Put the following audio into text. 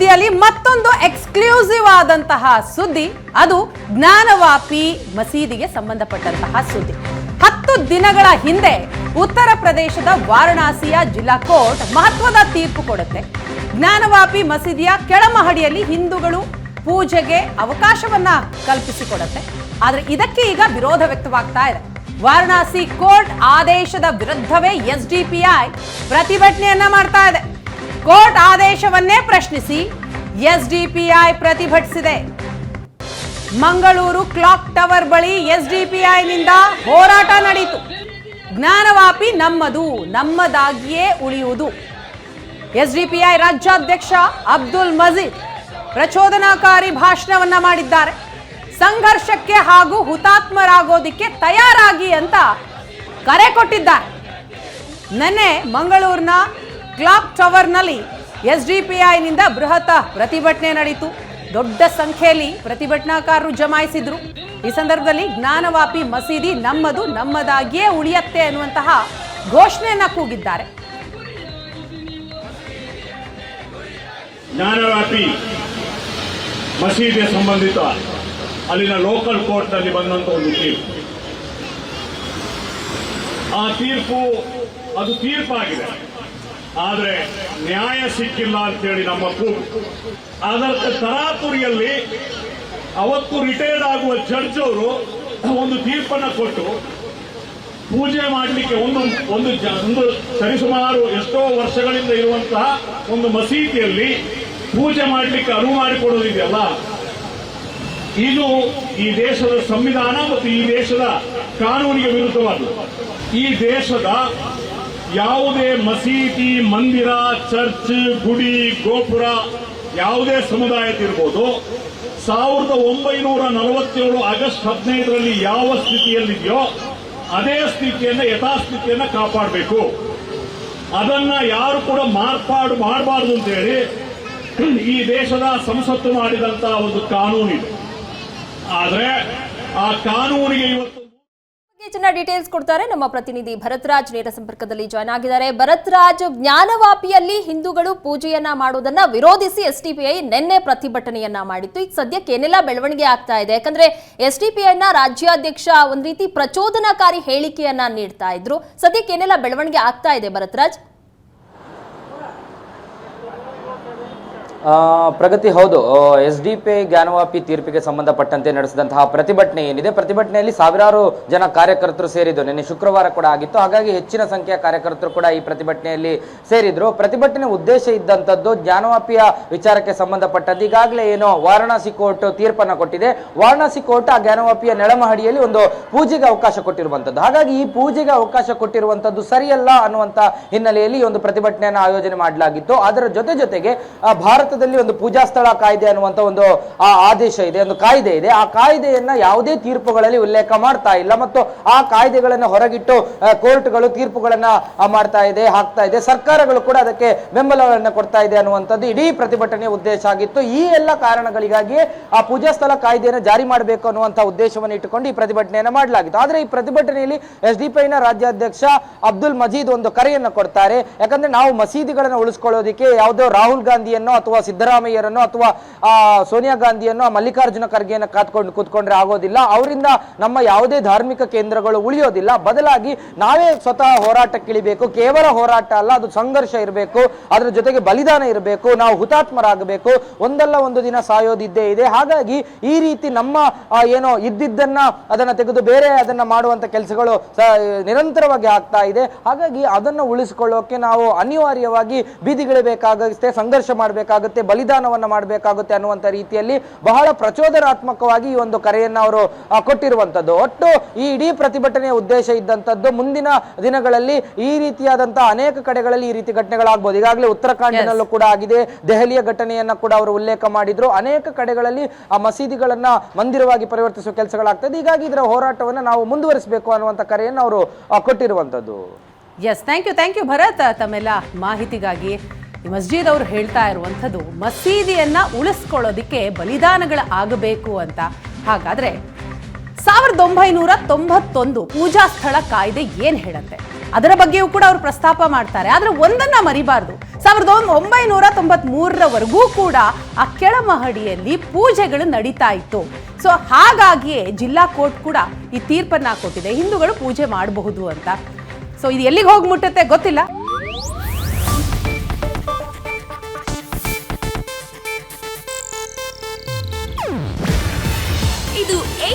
ಸುದ್ದಿಯಲ್ಲಿ ಮತ್ತೊಂದು ಎಕ್ಸ್ಕ್ಲೂಸಿವ್ ಆದಂತಹ ಸುದ್ದಿ. ಅದು ಜ್ಞಾನವಾಪಿ ಮಸೀದಿಗೆ ಸಂಬಂಧಪಟ್ಟಂತಹ ಸುದ್ದಿ. ಹತ್ತು ದಿನಗಳ ಹಿಂದೆ ಉತ್ತರ ಪ್ರದೇಶದ ವಾರಣಾಸಿಯ ಜಿಲ್ಲಾ ಕೋರ್ಟ್ ಮಹತ್ವದ ತೀರ್ಪು ಕೊಡುತ್ತೆ. ಜ್ಞಾನವಾಪಿ ಮಸೀದಿಯ ಕೆಳಮಹಡಿಯಲ್ಲಿ ಹಿಂದೂಗಳು ಪೂಜೆಗೆ ಅವಕಾಶವನ್ನ ಕಲ್ಪಿಸಿಕೊಡುತ್ತೆ. ಆದರೆ ಇದಕ್ಕೆ ಈಗ ವಿರೋಧ ವ್ಯಕ್ತವಾಗ್ತಾ ಇದೆ. ವಾರಣಾಸಿ ಕೋರ್ಟ್ ಆದೇಶದ ವಿರುದ್ಧವೇ ಎಸ್ಡಿಪಿಐ ಪ್ರತಿಭಟನೆಯನ್ನ ಮಾಡ್ತಾ ಇದೆ. ಕೋರ್ಟ್ ಆದೇಶವನ್ನೇ ಪ್ರಶ್ನಿಸಿ ಎಸ್ಡಿಪಿಐ ಪ್ರತಿಭಟಿಸಿದೆ. ಮಂಗಳೂರು ಕ್ಲಾಕ್ ಟವರ್ ಬಳಿ ಎಸ್ಡಿಪಿಐನಿಂದ ಹೋರಾಟ ನಡೆಯಿತು ಜ್ಞಾನವಾಪಿ ನಮ್ಮದು, ನಮ್ಮದಾಗಿಯೇ ಉಳಿಯುವುದು. ಎಸ್ಡಿಪಿಐ ರಾಜ್ಯಾಧ್ಯಕ್ಷ ಅಬ್ದುಲ್ ಮಜೀದ್ ಪ್ರಚೋದನಾಕಾರಿ ಭಾಷಣವನ್ನ ಮಾಡಿದ್ದಾರೆ. ಸಂಘರ್ಷಕ್ಕೆ ಹಾಗೂ ಹುತಾತ್ಮರಾಗೋದಿಕ್ಕೆ ತಯಾರಾಗಿ ಅಂತ ಕರೆ ಕೊಟ್ಟಿದ್ದಾರೆ. ನೆನ್ನೆ ಮಂಗಳೂರಿನ ಕ್ಲಾಕ್ ಟವರ್ನಲ್ಲಿ ಎಸ್ ಡಿ ಪಿ ಐನಿಂದ ಬೃಹತ್ ಪ್ರತಿಭಟನೆ ನಡೆಯಿತು ದೊಡ್ಡ ಸಂಖ್ಯೆಯಲ್ಲಿ ಪ್ರತಿಭಟನಾಕಾರರು ಜಮಾಯಿಸಿದ್ರು. ಈ ಸಂದರ್ಭದಲ್ಲಿ ಜ್ಞಾನವಾಪಿ ಮಸೀದಿ ನಮ್ಮದು, ನಮ್ಮದಾಗಿಯೇ ಉಳಿಯತ್ತೆ ಅನ್ನುವಂತಹ ಘೋಷಣೆಯನ್ನ ಕೂಗಿದ್ದಾರೆ. ಜ್ಞಾನವ್ಯಾಪಿ ಮಸೀದಿಯ ಸಂಬಂಧಿತ ಅಲ್ಲಿನ ಲೋಕಲ್ ಕೋರ್ಟ್ನಲ್ಲಿ ಬಂದಂತ ಒಂದು ತೀರ್ಪು. ಆ ತೀರ್ಪು, ಅದು ತೀರ್ಪಾಗಿದೆ. ಆದರೆ ನ್ಯಾಯ ಸಿಕ್ಕಿಲ್ಲ ಅಂತೇಳಿ ನಮ್ಮ ಕೂಗು. ಅದರ ತರಾತುರಿಯಲ್ಲಿ ಅವತ್ತು ರಿಟೈರ್ಡ್ ಆಗುವ ಜಡ್ಜ್ ಅವರು ಒಂದು ತೀರ್ಪನ್ನ ಕೊಟ್ಟು ಪೂಜೆ ಮಾಡಲಿಕ್ಕೆ ಒಂದು ಒಂದು ಒಂದು ಸರಿಸುಮಾರು ಎಷ್ಟೋ ವರ್ಷಗಳಿಂದ ಇರುವಂತಹ ಒಂದು ಮಸೀದಿಯಲ್ಲಿ ಪೂಜೆ ಮಾಡಲಿಕ್ಕೆ ಅನುವು ಮಾಡಿಕೊಡೋದಿದೆಯಲ್ಲ? ಇದು ಈ ದೇಶದ ಸಂವಿಧಾನ ಮತ್ತು ಈ ದೇಶದ ಕಾನೂನಿಗೆ ವಿರುದ್ಧವಾದ ಈ ದೇಶದ ಯಾವುದೇ ಮಸೀದಿ, ಮಂದಿರ, ಚರ್ಚ್, ಗುಡಿ, ಗೋಪುರ ಯಾವುದೇ ಸಮುದಾಯದಿರ್ಬೋದು ಸಾವಿರದ ಒಂಬೈನೂರ ನಲವತ್ತೇಳು ಆಗಸ್ಟ್ ಹದಿನೈದರಲ್ಲಿ ಯಾವ ಸ್ಥಿತಿಯಲ್ಲಿದೆಯೋ ಅದೇ ಸ್ಥಿತಿಯನ್ನು, ಯಥಾಸ್ಥಿತಿಯನ್ನು ಕಾಪಾಡಬೇಕು. ಅದನ್ನ ಯಾರು ಕೂಡ ಮಾರ್ಪಾಡು ಮಾಡಬಾರದು ಅಂತ ಹೇಳಿ ಈ ದೇಶದ ಸಂಸತ್ತು ಮಾಡಿದಂತಹ ಒಂದು ಕಾನೂನಿದೆ. ಆದರೆ ಆ ಕಾನೂನಿಗೆ ಇವತ್ತು ಹೆಚ್ಚಿನ ಡೀಟೇಲ್ಸ್ ಕೊಡ್ತಾರೆ. ನಮ್ಮ ಪ್ರತಿನಿಧಿ ಭರತ್ರಾಜ್ ನೇರ ಸಂಪರ್ಕದಲ್ಲಿ ಜಾಯ್ನ್ ಆಗಿದ್ದಾರೆ. ಭರತ್ರಾಜ್, ಜ್ಞಾನವಾಪಿಯಲ್ಲಿ ಹಿಂದೂಗಳು ಪೂಜೆಯನ್ನ ಮಾಡೋದನ್ನ ವಿರೋಧಿಸಿ ಎಸ್ಡಿಪಿಐ ನಿನ್ನೆ ಪ್ರತಿಭಟನೆಯನ್ನ ಮಾಡಿತ್ತು. ಈಗ ಸದ್ಯಕ್ಕೆ ಏನೆಲ್ಲ ಬೆಳವಣಿಗೆ ಆಗ್ತಾ ಇದೆ? ಯಾಕಂದ್ರೆ ಐನ ರಾಜ್ಯಾಧ್ಯಕ್ಷ ಒಂದ್ ರೀತಿ ಪ್ರಚೋದನಾಕಾರಿ ಹೇಳಿಕೆಯನ್ನ ನೀಡ್ತಾ ಇದ್ರು. ಸದ್ಯಕ್ಕೆ ಏನೆಲ್ಲ ಬೆಳವಣಿಗೆ ಆಗ್ತಾ ಇದೆ ಭರತ್ರಾಜ್? ಪ್ರಗತಿ ಹೌದು. ಎಸ್ ಡಿ ಪಿ ಜ್ಞಾನವಾಪಿ ತೀರ್ಪಿಗೆ ಸಂಬಂಧಪಟ್ಟಂತೆ ನಡೆಸಿದಂತಹ ಪ್ರತಿಭಟನೆ ಏನಿದೆ? ಪ್ರತಿಭಟನೆಯಲ್ಲಿ ಸಾವಿರಾರು ಜನ ಕಾರ್ಯಕರ್ತರು ಸೇರಿದ್ದು. ನಿನ್ನೆ ಶುಕ್ರವಾರ ಕೂಡ ಆಗಿತ್ತು. ಹಾಗಾಗಿ ಹೆಚ್ಚಿನ ಸಂಖ್ಯೆಯ ಕಾರ್ಯಕರ್ತರು ಕೂಡ ಈ ಪ್ರತಿಭಟನೆಯಲ್ಲಿ ಸೇರಿದ್ರು. ಪ್ರತಿಭಟನೆ ಉದ್ದೇಶ ಇದ್ದಂಥದ್ದು ಜ್ಞಾನವಾಪಿಯ ವಿಚಾರಕ್ಕೆ ಸಂಬಂಧಪಟ್ಟದ್ದು. ಈಗಾಗಲೇ ಏನೋ ವಾರಣಾಸಿ ಕೋರ್ಟ್ ತೀರ್ಪನ್ನು ಕೊಟ್ಟಿದೆ. ವಾರಣಾಸಿ ಕೋರ್ಟ್ ಆ ಜ್ಞಾನವಾಪಿಯ ನೆಲಮಹಡಿಯಲ್ಲಿ ಒಂದು ಪೂಜೆಗೆ ಅವಕಾಶ ಕೊಟ್ಟಿರುವಂಥದ್ದು. ಹಾಗಾಗಿ ಈ ಪೂಜೆಗೆ ಅವಕಾಶ ಕೊಟ್ಟಿರುವಂಥದ್ದು ಸರಿಯಲ್ಲ ಅನ್ನುವಂಥ ಹಿನ್ನೆಲೆಯಲ್ಲಿ ಒಂದು ಪ್ರತಿಭಟನೆಯನ್ನು ಆಯೋಜನೆ ಮಾಡಲಾಗಿತ್ತು. ಅದರ ಜೊತೆ ಜೊತೆಗೆ ಆ, ಭಾರತದಲ್ಲಿ ಒಂದು ಪೂಜಾ ಸ್ಥಳ ಕಾಯ್ದೆ ಅನ್ನುವಂಥ ಒಂದು, ಆ, ಆದೇಶ ಇದೆ, ಒಂದು ಕಾಯ್ದೆ ಇದೆ. ಆ ಕಾಯ್ದೆಯನ್ನ ಯಾವುದೇ ತೀರ್ಪುಗಳಲ್ಲಿ ಉಲ್ಲೇಖ ಮಾಡ್ತಾ ಇಲ್ಲ. ಮತ್ತು ಆ ಕಾಯ್ದೆಗಳನ್ನು ಹೊರಗಿಟ್ಟು ಕೋರ್ಟ್ಗಳು ತೀರ್ಪುಗಳನ್ನ ಮಾಡ್ತಾ ಇದೆ, ಹಾಕ್ತಾ ಇದೆ. ಸರ್ಕಾರಗಳು ಕೂಡ ಅದಕ್ಕೆ ಬೆಂಬಲವನ್ನು ಕೊಡ್ತಾ ಇದೆ ಅನ್ನುವಂಥದ್ದು ಇಡೀ ಪ್ರತಿಭಟನೆಯ ಉದ್ದೇಶ ಆಗಿತ್ತು. ಈ ಎಲ್ಲ ಕಾರಣಗಳಿಗಾಗಿ ಆ ಪೂಜಾ ಸ್ಥಳ ಕಾಯ್ದೆಯನ್ನು ಜಾರಿ ಮಾಡಬೇಕು ಅನ್ನುವಂಥ ಉದ್ದೇಶವನ್ನು ಇಟ್ಟುಕೊಂಡು ಈ ಪ್ರತಿಭಟನೆಯನ್ನು ಮಾಡಲಾಗಿತ್ತು. ಆದರೆ ಈ ಪ್ರತಿಭಟನೆಯಲ್ಲಿ ಎಸ್ ಡಿ ಪೈನ ರಾಜ್ಯಾಧ್ಯಕ್ಷ ಅಬ್ದುಲ್ ಮಜೀದ್ ಒಂದು ಕರೆಯನ್ನು ಕೊಡ್ತಾರೆ. ಯಾಕಂದ್ರೆ ನಾವು ಮಸೀದಿಗಳನ್ನು ಉಳಿಸ್ಕೊಳ್ಳೋದಕ್ಕೆ ಯಾವುದೋ ರಾಹುಲ್ ಗಾಂಧಿಯನ್ನು ಅಥವಾ ಸಿದ್ದರಾಮಯ್ಯರನ್ನು ಅಥವಾ ಸೋನಿಯಾ ಗಾಂಧಿಯನ್ನು ಮಲ್ಲಿಕಾರ್ಜುನ ಖರ್ಗೆಯನ್ನು ಕಾತ್ಕೊಂಡು ಕೂತ್ಕೊಂಡ್ರೆ ಆಗೋದಿಲ್ಲ. ಅವರಿಂದ ನಮ್ಮ ಯಾವುದೇ ಧಾರ್ಮಿಕ ಕೇಂದ್ರಗಳು ಉಳಿಯೋದಿಲ್ಲ. ಬದಲಾಗಿ ನಾವೇ ಸ್ವತಃ ಹೋರಾಟಕ್ಕಿಳಿಬೇಕು. ಕೇವಲ ಹೋರಾಟ ಅಲ್ಲ, ಅದು ಸಂಘರ್ಷ ಇರಬೇಕು. ಅದರ ಜೊತೆಗೆ ಬಲಿದಾನ ಇರಬೇಕು. ನಾವು ಹುತಾತ್ಮರಾಗಬೇಕು. ಒಂದಲ್ಲ ಒಂದು ದಿನ ಸಾಯೋದಿದ್ದೇ ಇದೆ. ಹಾಗಾಗಿ ಈ ರೀತಿ ನಮ್ಮ ಏನೋ ಇದ್ದಿದ್ದನ್ನ ಅದನ್ನ ತೆಗೆದು ಬೇರೆ ಅದನ್ನ ಮಾಡುವಂತ ಕೆಲಸಗಳು ನಿರಂತರವಾಗಿ ಆಗ್ತಾ ಇದೆ. ಹಾಗಾಗಿ ಅದನ್ನು ಉಳಿಸಿಕೊಳ್ಳೋಕೆ ನಾವು ಅನಿವಾರ್ಯವಾಗಿ ಬೀದಿಗಿಳಬೇಕಾಗುತ್ತೆ, ಸಂಘರ್ಷ ಮಾಡಬೇಕಾಗುತ್ತೆ. ಬಲಿದಾನವನ್ನ ಮಾಡಬೇಕಾಗುತ್ತೆ ಅನ್ನುವಂಥ ರೀತಿಯಲ್ಲಿ ಬಹಳ ಪ್ರಚೋದನಾತ್ಮಕವಾಗಿ ಈ ಒಂದು ಕರೆಯನ್ನು ಅವರು ಕೊಟ್ಟಿರುವಂಥದ್ದು. ಕೊಟ್ಟಿರುವಂತದ್ದು ಒಟ್ಟು ಈ ಇಡೀ ಪ್ರತಿಭಟನೆಯ ಉದ್ದೇಶ ಇದ್ದಂಥದ್ದು ಮುಂದಿನ ದಿನಗಳಲ್ಲಿ ಈ ರೀತಿಯಾದಂತಹ ಅನೇಕ ಕಡೆಗಳಲ್ಲಿ ಈ ರೀತಿ ಘಟನೆಗಳಾಗಬಹುದು ಈಗಾಗಲೇ ಉತ್ತರಾಖಂಡ್ನಲ್ಲೂ ಕೂಡ ಆಗಿದೆ. ದೆಹಲಿಯ ಘಟನೆಯನ್ನ ಕೂಡ ಅವರು ಉಲ್ಲೇಖ ಮಾಡಿದ್ರು. ಅನೇಕ ಕಡೆಗಳಲ್ಲಿ ಆ ಮಸೀದಿಗಳನ್ನ ಮಂದಿರವಾಗಿ ಪರಿವರ್ತಿಸುವ ಕೆಲಸಗಳಾಗ್ತದೆ. ಹೀಗಾಗಿ ಇದರ ಹೋರಾಟವನ್ನು ನಾವು ಮುಂದುವರಿಸಬೇಕು ಅನ್ನುವಂಥ ಕರೆಯನ್ನು ಅವರು ಕೊಟ್ಟಿರುವಂಥದ್ದು. ಕೊಟ್ಟಿರುವಂತದ್ದು yes thank you thank you Bharat. ತಮ್ಮೆಲ್ಲ ಮಾಹಿತಿಗಾಗಿ ಈ ಮಸ್ಜಿದ್ ಅವರು ಹೇಳ್ತಾ ಇರುವಂಥದ್ದು ಮಸೀದಿಯನ್ನ ಉಳಿಸ್ಕೊಳ್ಳೋದಿಕ್ಕೆ ಬಲಿದಾನಗಳು ಆಗಬೇಕು ಅಂತ. ಹಾಗಾದ್ರೆ ಸಾವಿರದ ಒಂಬೈನೂರ ತೊಂಬತ್ತೊಂದು ಪೂಜಾ ಸ್ಥಳ ಕಾಯ್ದೆ ಏನ್ ಹೇಳುತ್ತೆ? ಅದರ ಬಗ್ಗೆಯೂ ಕೂಡ ಅವರು ಪ್ರಸ್ತಾಪ ಮಾಡ್ತಾರೆ. ಆದ್ರೆ ಒಂದನ್ನ ಮರಿಬಾರ್ದು. ಸಾವಿರದ ಒಂಬ- ಒಂಬೈನೂರ ತೊಂಬತ್ ಮೂರರವರೆಗೂ ಕೂಡ ಆ ಕೆಳಮಹಡಿಯಲ್ಲಿ ಪೂಜೆಗಳು ನಡೀತಾ ಇತ್ತು. ಸೊ ಹಾಗಾಗಿಯೇ ಜಿಲ್ಲಾ ಕೋರ್ಟ್ ಕೂಡ ಈ ತೀರ್ಪನ್ನ ಕೊಟ್ಟಿದೆ. ಹಿಂದೂಗಳು ಪೂಜೆ ಮಾಡಬಹುದು ಅಂತ. ಸೊ ಇದು ಎಲ್ಲಿಗೆ ಹೋಗಿ ಮುಟ್ಟುತ್ತೆ ಗೊತ್ತಿಲ್ಲ.